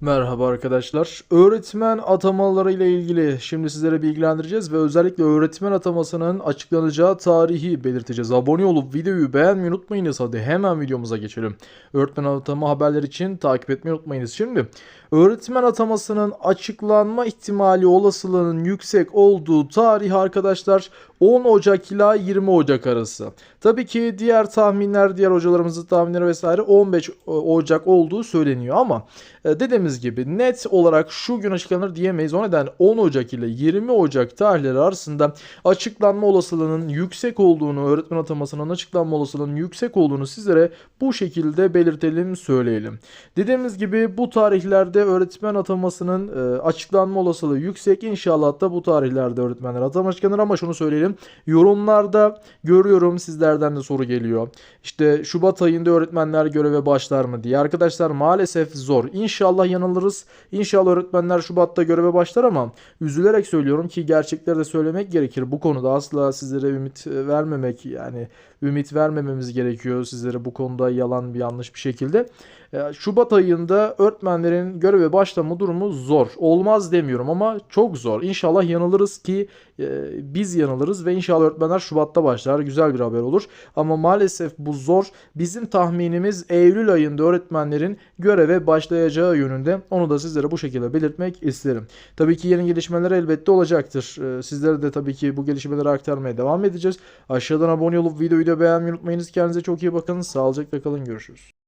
Merhaba arkadaşlar. Öğretmen atamaları ile ilgili şimdi sizlere bilgilendireceğiz ve özellikle öğretmen atamasının açıklanacağı tarihi belirteceğiz. Abone olup videoyu beğenmeyi unutmayınız. Hadi hemen videomuza geçelim. Öğretmen atama haberleri için takip etmeyi unutmayınız. Şimdi öğretmen atamasının açıklanma ihtimali olasılığının yüksek olduğu tarih arkadaşlar 10 Ocak ila 20 Ocak arası. Tabii ki diğer tahminler, diğer hocalarımızın tahminleri vesaire 15 Ocak olduğu söyleniyor ama e, dediğimiz gibi net olarak şu gün açıklanır diyemeyiz. O nedenle 10 Ocak ile 20 Ocak tarihleri arasında açıklanma olasılığının yüksek olduğunu, öğretmen atamasının açıklanma olasılığının yüksek olduğunu sizlere bu şekilde belirtelim, söyleyelim. Dediğimiz gibi bu tarihlerde öğretmen atamasının e, açıklanma olasılığı yüksek. İnşallah da bu tarihlerde öğretmenler atama açıklanır ama şunu söyleyelim. Yorumlarda görüyorum sizlerden de soru geliyor. İşte Şubat ayında öğretmenler göreve başlar mı diye. Arkadaşlar maalesef zor. İnşallah yanılırız. İnşallah öğretmenler Şubat'ta göreve başlar ama üzülerek söylüyorum ki gerçekleri de söylemek gerekir. Bu konuda asla sizlere ümit e, vermemek yani ümit vermememiz gerekiyor sizlere bu konuda yalan bir yanlış bir şekilde. E, Şubat ayında öğretmenlerin göreve başlama durumu zor. Olmaz demiyorum ama çok zor. İnşallah yanılırız ki e, biz yanılırız ve inşallah öğretmenler Şubat'ta başlar. Güzel bir haber olur. Ama maalesef bu zor. Bizim tahminimiz Eylül ayında öğretmenlerin göreve başlayacağı yönünde. Onu da sizlere bu şekilde belirtmek isterim. Tabii ki yeni gelişmeler elbette olacaktır. E, Sizlere de tabii ki bu gelişmeleri aktarmaya devam edeceğiz. Aşağıdan abone olup videoyu da beğenmeyi unutmayınız. Kendinize çok iyi bakın. Sağlıcakla kalın. Görüşürüz.